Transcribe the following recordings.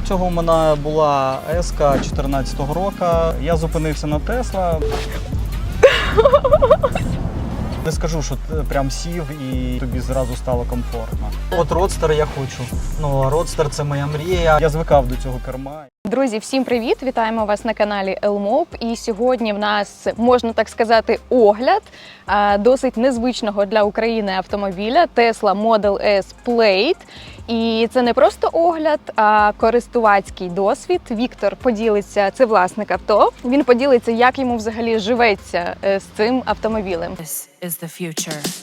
До цього в мене була еска 14-го року. Я зупинився на Тесла. Не скажу, що ти прям сів і тобі зразу стало комфортно. От родстер я хочу. Ну, родстер це моя мрія. Я звикав до цього керма. Друзі, всім привіт! Вітаємо вас на каналі Elmob. І сьогодні в нас можна так сказати огляд досить незвичного для України автомобіля Tesla Model S Plate. І це не просто огляд, а користувацький досвід. Віктор поділиться, це власник авто. Він поділиться, як йому взагалі живеться е, з цим автомобілем. This is the future.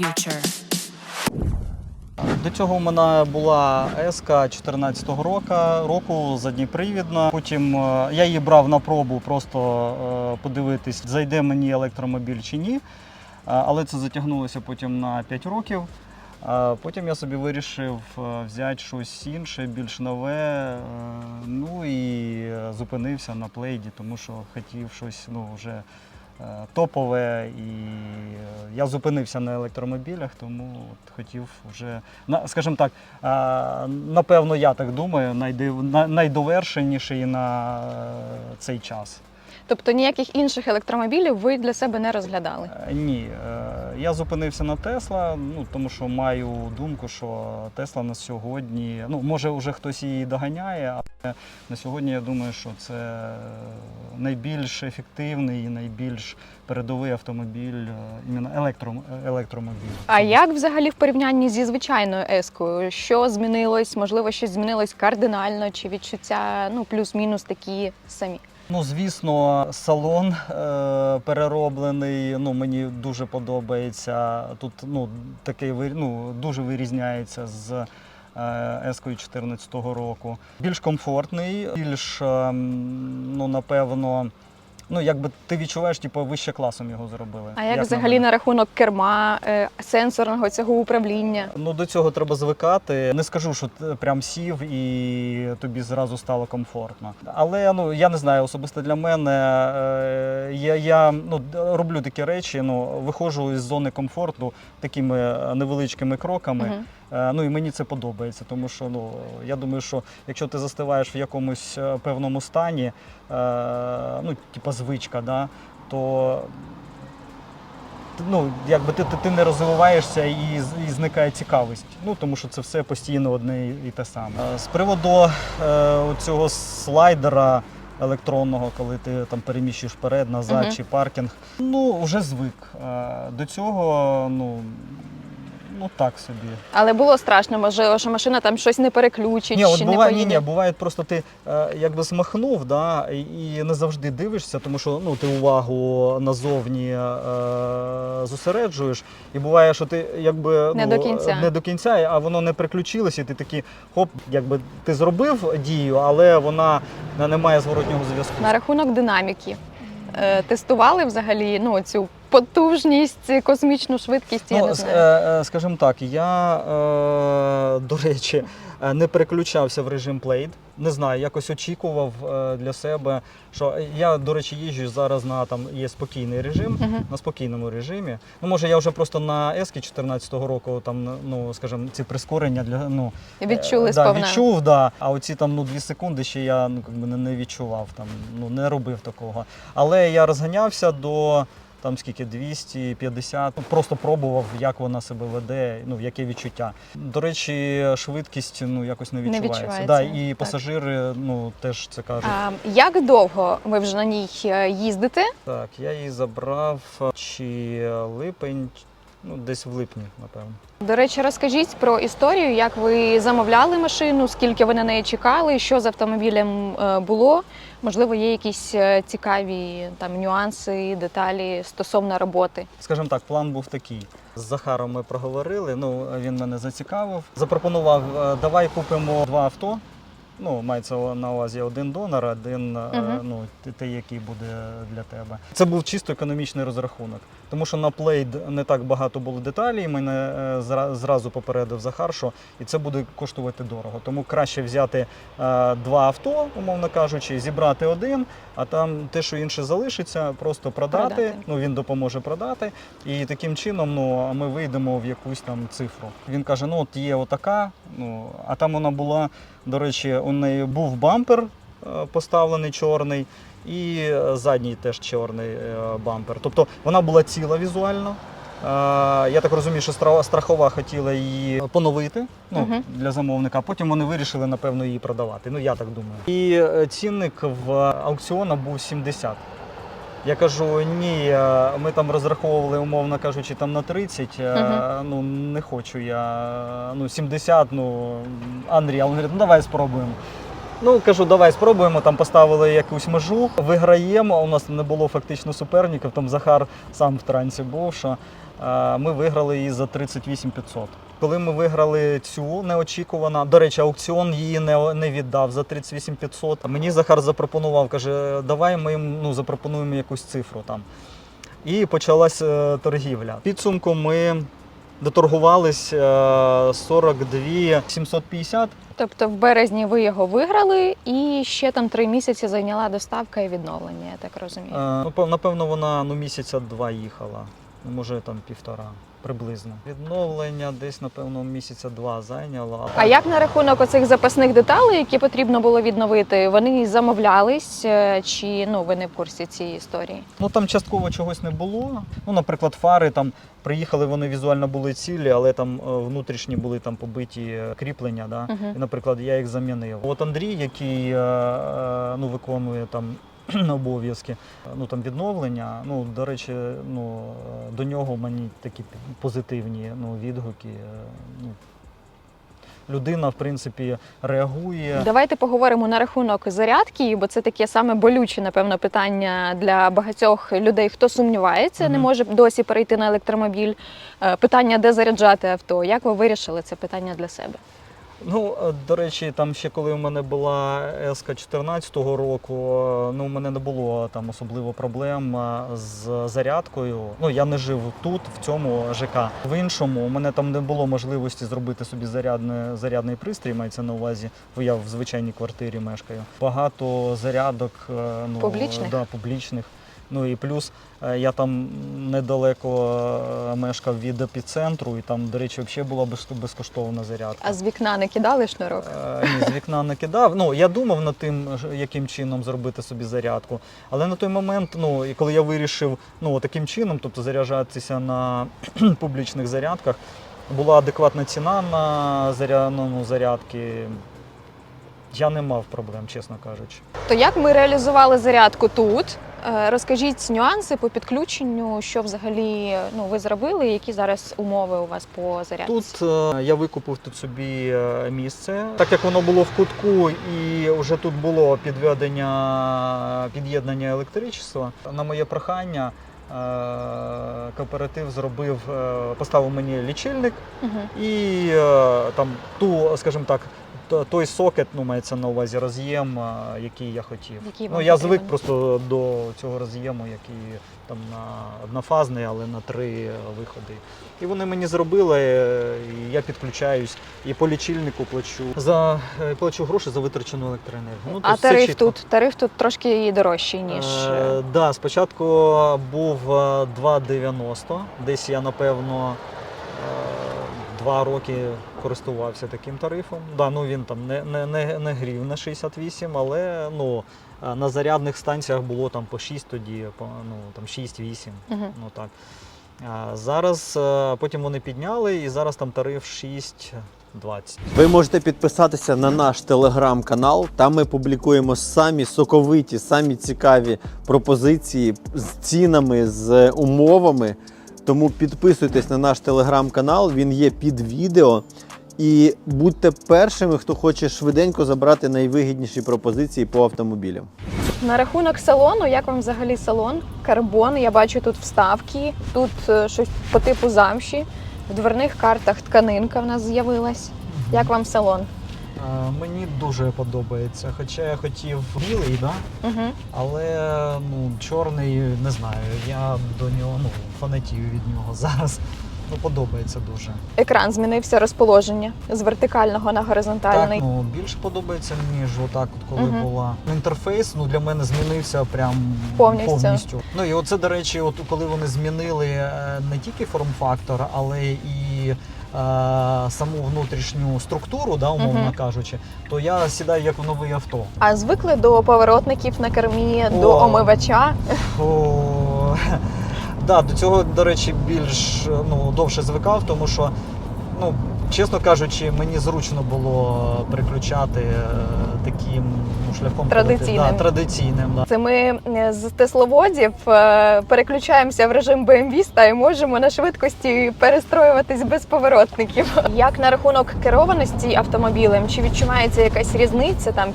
Future. До цього у мене була еска 14-го року, року задніпривідна. Потім е, я її брав на пробу, просто е, подивитись, зайде мені електромобіль чи ні. Е, Але це затягнулося потім на 5 років. Потім я собі вирішив взяти щось інше, більш нове. Ну і зупинився на плейді, тому що хотів щось ну, вже топове. І е, я зупинився на електромобілях, тому от хотів вже, скажімо так, е, напевно, я так думаю, найдовершеніший на е, цей час. Тобто ніяких інших електромобілів ви для себе не розглядали. Е, Ні, е, я зупинився на Тесла, ну тому що маю думку, що Тесла на сьогодні, ну може вже хтось її доганяє, але на сьогодні я думаю, що це найбільш ефективний і найбільш передовий автомобіль, е, іменно електро, електромобіль. А як взагалі в порівнянні зі звичайною ескою? Що змінилось? Можливо, щось змінилось кардинально, чи відчуття ну плюс-мінус такі самі? Ну, звісно, салон е, перероблений. Ну, мені дуже подобається. Тут ну, такий ну, дуже вирізняється з Ескою 2014 року. Більш комфортний, більш, ем, ну, напевно, ну, якби ти відчуваєш, типу, вище класом його зробили. А як, на взагалі на рахунок керма, е, сенсорного цього управління? Ну, до цього треба звикати. Не скажу, що ти прям сів і тобі зразу стало комфортно. Але ну я не знаю, особисто для мене е, я, я ну, роблю такі речі. Ну, виходжу із зони комфорту такими е, невеличкими кроками. Е, Ну і мені це подобається, тому що ну я думаю, що якщо ти застиваєш в якомусь певному стані, ну типа звичка, да, то ну, якби ти, ти, ти не розвиваєшся і, і зникає цікавість. Ну тому що це все постійно одне і, те саме. Е, З приводу е, цього слайдера. Електронного, коли ти там переміщуєш вперед, назад Мгм. чи паркінг. Ну, вже звик. Е, До цього, ну, ну так собі. Але було страшно, може, що машина там щось не переключить, Ні, от чи буває, не ні, ні, буває просто ти е, якби змахнув, да, і, і не завжди дивишся, тому що ну, ти увагу назовні е, зосереджуєш. І буває, що ти якби Не ну, до кінця. не до кінця, а воно не приключилося, і ти такий хоп, якби ти зробив дію, але вона не має зворотнього зв'язку. На рахунок динаміки. Е, Тестували взагалі ну, цю потужність, космічну швидкість, я Ну, не знаю. е, е, скажімо так, я, е, до речі, не переключався в режим Play. Не знаю, якось очікував для себе, що я, до речі, їжджу зараз на там є спокійний режим, Мгм. на спокійному режимі. Ну, може, я вже просто на ески 14-го року, там, ну, скажімо, ці прискорення для ну, Відчули да, сповна. відчув, да. А оці там ну, 2 секунди ще я ну, не відчував, там, ну, не робив такого. Але я розганявся до там скільки 250, ну, просто пробував, як вона себе веде, ну яке відчуття. До речі, швидкість ну якось не Не відчувається. відчувається, Да, і так. пасажири ну теж це кажуть. А, як довго ви вже на ній е, їздите? Так, я її забрав чи липень, ну десь в липні, напевно. До речі, розкажіть про історію, як ви замовляли машину, скільки ви на неї чекали, що з автомобілем е, було. Можливо, є якісь е, цікаві там нюанси, деталі стосовно роботи. Скажімо так, план був такий. З Захаром ми проговорили. Ну він мене зацікавив. Запропонував, е, давай купимо два авто. Ну, мається на увазі один донор, один Мгм. ну, той, який буде для тебе. Це був чисто економічний розрахунок. Тому що на плейд не так багато було деталей. Мене е, зразу попередив Захар, що і це буде коштувати дорого. Тому краще взяти е, два авто, умовно кажучи, зібрати один, а там те, що інше залишиться, просто продати. Продати. Ну він допоможе продати. І таким чином ну, ми вийдемо в якусь там цифру. Він каже: ну от є отака, ну а там вона була, до речі, у неї був бампер е, поставлений чорний. І е, задній теж чорний е, бампер. Тобто вона була ціла візуально. Я так розумію, що стра- страхова хотіла її поновити ну, Мгм. для замовника, потім вони вирішили, напевно, її продавати. Ну, я так думаю. І цінник в аукціона був 70. Я кажу, ні, е, ми там розраховували, умовно кажучи, там на 30. угу. Ну не хочу я. Ну, 70, ну Андрій, а він говорить, ну давай спробуємо. Ну, кажу, давай спробуємо. Там поставили якусь межу, виграємо. У нас не було фактично суперників. Там Захар сам в трансі був. Що е, ми виграли її за 38 500. Коли ми виграли цю неочікувано, до речі, аукціон її не, не віддав за 38 500. А Мені Захар запропонував, каже, давай ми їм ну, запропонуємо якусь цифру там. І почалась е, торгівля. Підсумку ми доторгувались е, 42 750. Тобто в березні ви його виграли, і ще там три місяці зайняла доставка і відновлення, я так розумію. Е, ну, пев- напевно, вона ну, місяця два їхала. Ну, Може там півтора приблизно. Відновлення десь, напевно, місяця два зайняло. А як на рахунок оцих запасних деталей, які потрібно було відновити, вони замовлялись е, чи ну ви не в курсі цієї історії? Ну там частково чогось не було. Ну, наприклад, фари там приїхали, вони візуально були цілі, але там е, внутрішні були там побиті е, кріплення. Да? Мгм. І, наприклад, я їх замінив. От Андрій, який ну, виконує там обов'язки, ну там відновлення. Ну, до речі, ну е, до нього мені такі позитивні ну, відгуки. е, Ну, людина, в принципі, реагує. Давайте поговоримо на рахунок зарядки, бо це таке саме болюче, напевно, питання для багатьох людей, хто сумнівається, не може досі перейти на електромобіль. Е, Питання, де заряджати авто. Як ви вирішили це питання для себе? Ну, е, до речі, там ще коли у мене була СК 14-го року, е, ну у мене не було там особливо проблем е, з зарядкою. Ну я не жив тут, в цьому ЖК. В іншому у мене там не було можливості зробити собі зарядне, зарядний пристрій, мається на увазі, бо я в звичайній квартирі мешкаю. Багато зарядок ну, Публічних? Да, публічних. Ну і плюс е, я там недалеко е, мешкав від епіцентру, і там, до речі, взагалі була безкоштовна зарядка. А з вікна не кидали шнурок? Е, Ні, з вікна не кидав. Ну, я думав над тим, яким чином зробити собі зарядку. Але на той момент, ну, і коли я вирішив ну, таким чином, тобто заряджатися на публічних зарядках, була адекватна ціна на заря... ну, зарядки. Я не мав проблем, чесно кажучи. То як ми реалізували зарядку тут? Е, Розкажіть нюанси по підключенню, що взагалі ну ви зробили, які зараз умови у вас по зарядці? Тут е, я викупив тут собі е, місце, так як воно було в кутку, і вже тут було підведення під'єднання електричества. На моє прохання е, кооператив зробив, е, поставив мені лічильник Мгм. і е, там ту, скажімо так. Т- Той сокет, ну мається на увазі роз'єм, який я хотів. Який ну я потрібен. звик просто до цього роз'єму, який там на однофазний, але на три виходи. І вони мені зробили, е, і я підключаюсь і по лічильнику плачу за е, плачу гроші за витрачену електроенергію. Ну, а тобто тариф чітко. тут тариф тут трошки дорожчий ніж е, Е, да, спочатку був е, 2,90. Десь я напевно два роки користувався таким тарифом. Да, ну він там не, не, не, не грів на 68, але ну, е, на зарядних станціях було там по 6 тоді, по, ну, там 6-8. Мгм. Ну, так. А зараз е, потім вони підняли, і зараз там тариф 6,20. Ви можете підписатися на наш телеграм-канал. Там ми публікуємо самі соковиті, самі цікаві пропозиції з цінами, з умовами. Тому підписуйтесь на наш телеграм-канал, він є під відео. І будьте першими, хто хоче швиденько забрати найвигідніші пропозиції по автомобілям. На рахунок салону, як вам взагалі салон? Карбон, я бачу тут вставки, тут е, щось по типу замші. В дверних картах тканинка в нас з'явилась. Як вам салон? Е, Мені дуже подобається. Хоча я хотів білий, да? Угу. але ну, чорний не знаю. Я до нього ну, фанатію від нього зараз. Ну, подобається дуже. Екран змінився розположення з вертикального на горизонтальний. Так, ну більше подобається, ніж отак, от коли Мгм. була інтерфейс. Ну для мене змінився прям Повністю. Ну і оце, до речі, от коли вони змінили е, не тільки форм-фактор, але і саму внутрішню структуру, да, умовно Мгм. кажучи, то я сідаю як в новий авто. А звикли до поворотників на кермі, до О. омивача. О, да, до цього, до речі, більш ну, довше звикав, тому що, ну, чесно кажучи, мені зручно було переключати е, таким ну, шляхом Традиційним. Да, традиційним. Да. Це ми е, з тесловодів е, переключаємося в режим BMW і можемо на швидкості перестроюватись без поворотників. Як на рахунок керованості автомобілем, чи відчувається якась різниця? Там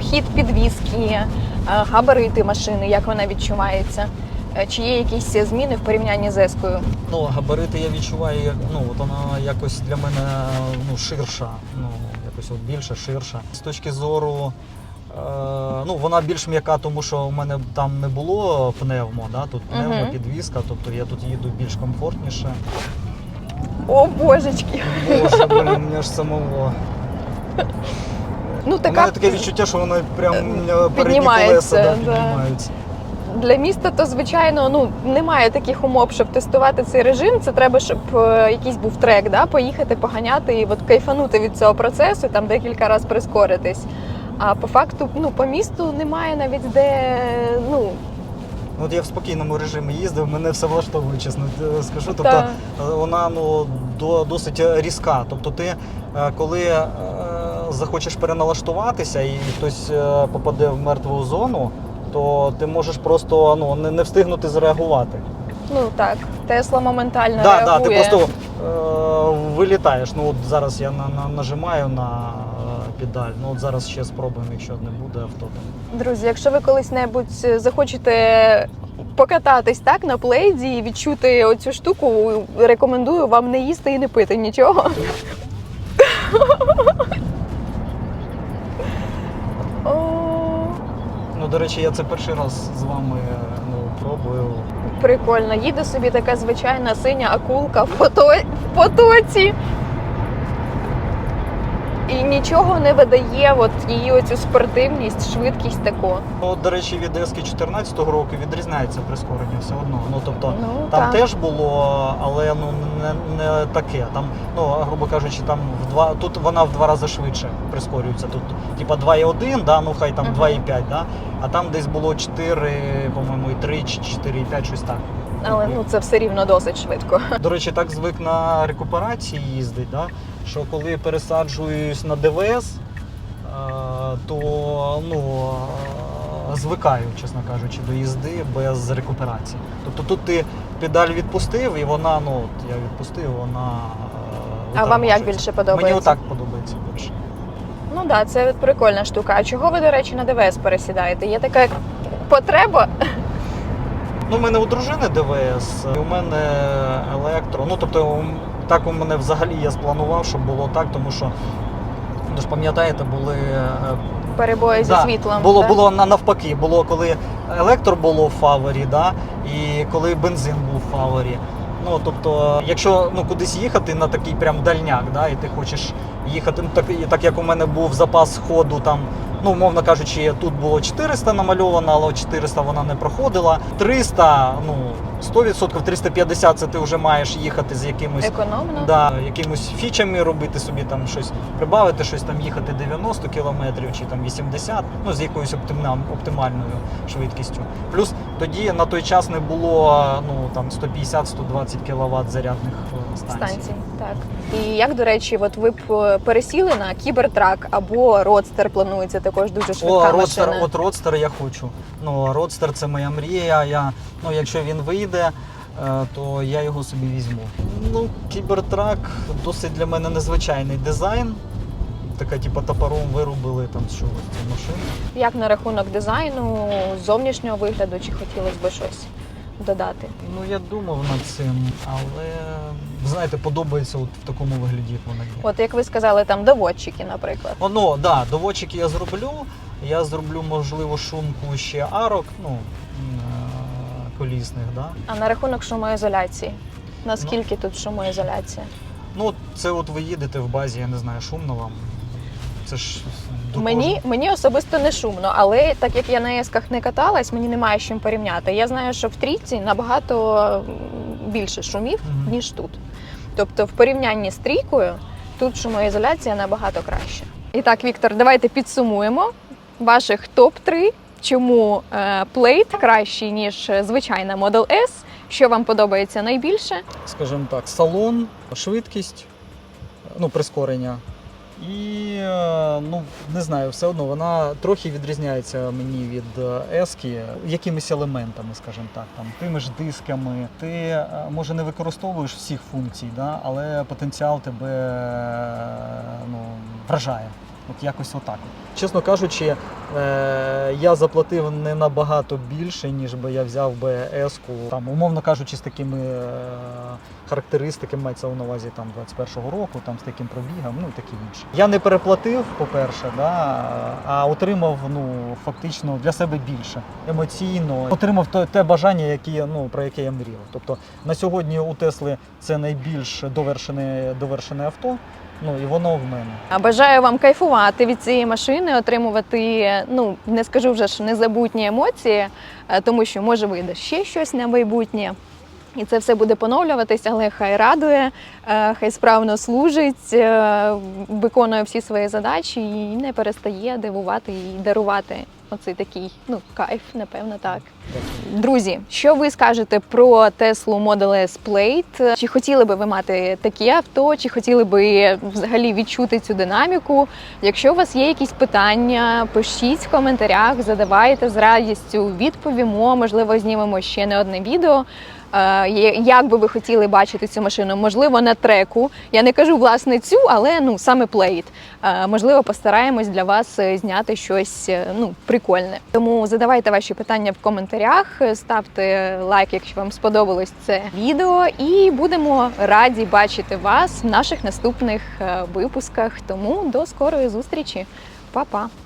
хід підвіски, габарити машини, як вона відчувається? Е, Чи є якісь зміни в порівнянні з ескою? Ну, габарити я відчуваю, як ну от вона якось для мене ну, ширша. Ну, якось от більша, ширша. З точки зору. Е, ну, вона більш м'яка, тому що в мене там не було пневмо, да? тут пневмо, Мгм. підвізка, тобто я тут їду більш комфортніше. О, божечки! Боже, блін, мені ж самого. Ну У мене таке відчуття, що воно прям передні колеса да, да. піднімаються. Для міста то звичайно ну немає таких умов, щоб тестувати цей режим. Це треба, щоб е, якийсь був трек, да, поїхати, поганяти і от кайфанути від цього процесу, там декілька разів прискоритись. А по факту, ну по місту немає навіть де ну Ну, От я в спокійному режимі їздив, мене все влаштовує, чесно е, скажу. Тобто е, вона ну, до, досить різка. Тобто ти, коли захочеш переналаштуватися і хтось попаде в мертву зону, то ти можеш просто ну, не, не встигнути зреагувати. ну так, Тесла моментально Да, да, ти просто е, вилітаєш. Ну от зараз я на, на, нажимаю на е, педаль. Ну от зараз ще спробуємо, якщо не буде авто. Друзі, якщо ви колись-небудь захочете покататись так на плейді і відчути оцю штуку, рекомендую вам не їсти і не пити нічого. До речі, я це перший раз з вами е, ну, пробую. Прикольно, їде собі така звичайна синя акулка в, пото... в потоці. І нічого не видає от її оцю спортивність, швидкість таку. Ну, до речі, від sk 14-го року відрізняється прискорення все одно. Ну тобто Ну, там так. теж було, але ну не, не таке. Там, ну грубо кажучи, там в два тут вона в два рази швидше прискорюється. Тут типа 2,1, да, ну хай там Мгм. 2,5, да, а там десь було 4, по-моєму, і 3 чи 4,5, щось так. Але ну це все рівно досить швидко. До речі, так звик на рекуперації їздить, да? що коли пересаджуюсь на ДВС, то ну, звикаю, чесно кажучи, до їзди без рекуперації. Тобто тут ти педаль відпустив, і вона, ну от я відпустив, вона. е, А вам як більше подобається? Мені отак подобається да, це прикольна штука. А чого ви, до речі, на ДВС пересідаєте? Є така потреба? Ну, у мене у дружини ДВС, і у мене електро. Ну, тобто, так у мене взагалі я спланував, щоб було так, тому що, ну ж пам'ятаєте, були. е, Перебої зі да, світлом. Було, так? було навпаки, було коли електро було в фаворі, да, і коли бензин був в фаворі. Ну, тобто, якщо ну, кудись їхати на такий прям дальняк, да, і ти хочеш їхати, ну, так, так як у мене був запас ходу там, ну, умовно кажучи, тут було 400 намальовано, але 400 вона не проходила. 300, ну, 100%, 350 це ти вже маєш їхати з якимось економно. Да, якимось фічами робити собі там щось, прибавити щось там їхати 90 кілометрів чи там 80, ну з якоюсь оптимна- оптимальною швидкістю. Плюс тоді на той час не було ну там 150-120 кВт зарядних е, станцій. станцій. Так. І як, до речі, от ви б е, пересіли на кібертрак або родстер планується також дуже швидка О, родстер, машина. от родстер я хочу. Ну, родстер це моя мрія. Я, ну, якщо він вийде, е, то я його собі візьму. Ну, кібертрак досить для мене незвичайний дизайн. Така, типу, топором вирубили там з чогось цю машину. Як на рахунок дизайну, зовнішнього вигляду, чи хотілося б щось додати? Ну, я думав над цим, але знаєте, подобається от в такому вигляді, як вона є. От як ви сказали, там доводчики, наприклад. О, ну, да, доводчики я зроблю. Я зроблю, можливо, шумку ще арок, ну, колісних, да. А на рахунок шумоізоляції. Наскільки тут шумоізоляція? Ну, це от ви їдете в базі, я не знаю, шумно вам. Це ж Мені, мені особисто не шумно, але так як я на есках не каталась, мені немає з чим порівняти. Я знаю, що в трійці набагато більше шумів, Мгм. ніж тут. Тобто, в порівнянні з трійкою, тут шумоізоляція набагато краще. І так, Віктор, давайте підсумуємо ваших топ-3, чому плейт кращий, ніж е, звичайна Model S, що вам подобається найбільше. скажімо так, салон, швидкість, ну, прискорення. І е, ну не знаю, все одно вона трохи відрізняється мені від е, ески якимись елементами, скажімо так, там тими ж дисками. Ти е, може не використовуєш всіх функцій, да, але потенціал тебе ну, вражає. От якось отак. Чесно кажучи, я заплатив не набагато більше, ніж би я взяв би еску, там, умовно кажучи, з такими е, характеристиками, мається на увазі там 21-го року, там з таким пробігом, ну і таке інше. Я не переплатив, по-перше, да, а отримав ну, фактично для себе більше емоційно. Отримав те, те бажання, яке, ну, про яке я мріяв. Тобто на сьогодні у Тесли це найбільш довершене, довершене авто. Ну і воно в мене. А Бажаю вам кайфувати від цієї машини, отримувати, ну не скажу вже ж незабутні емоції, е, тому що може вийде ще щось на майбутнє. І це все буде поновлюватися, але хай радує, е, хай справно служить, е, виконує всі свої задачі і не перестає дивувати і дарувати оцей такий ну кайф, напевно, так. Друзі, що ви скажете про Tesla Model S Plate? Чи хотіли би ви мати такі авто, чи хотіли би взагалі відчути цю динаміку? Якщо у вас є якісь питання, пишіть в коментарях, задавайте з радістю, відповімо. Можливо, знімемо ще не одне відео. Е, Як би ви хотіли бачити цю машину? Можливо, на треку. Я не кажу власне цю, але ну саме плейт. Можливо, постараємось для вас е, зняти щось е, ну прикольне. Тому задавайте ваші питання в коментарях, ставте лайк, якщо вам сподобалось це відео, і будемо раді бачити вас в наших наступних випусках. Тому до скорої зустрічі, Па-па!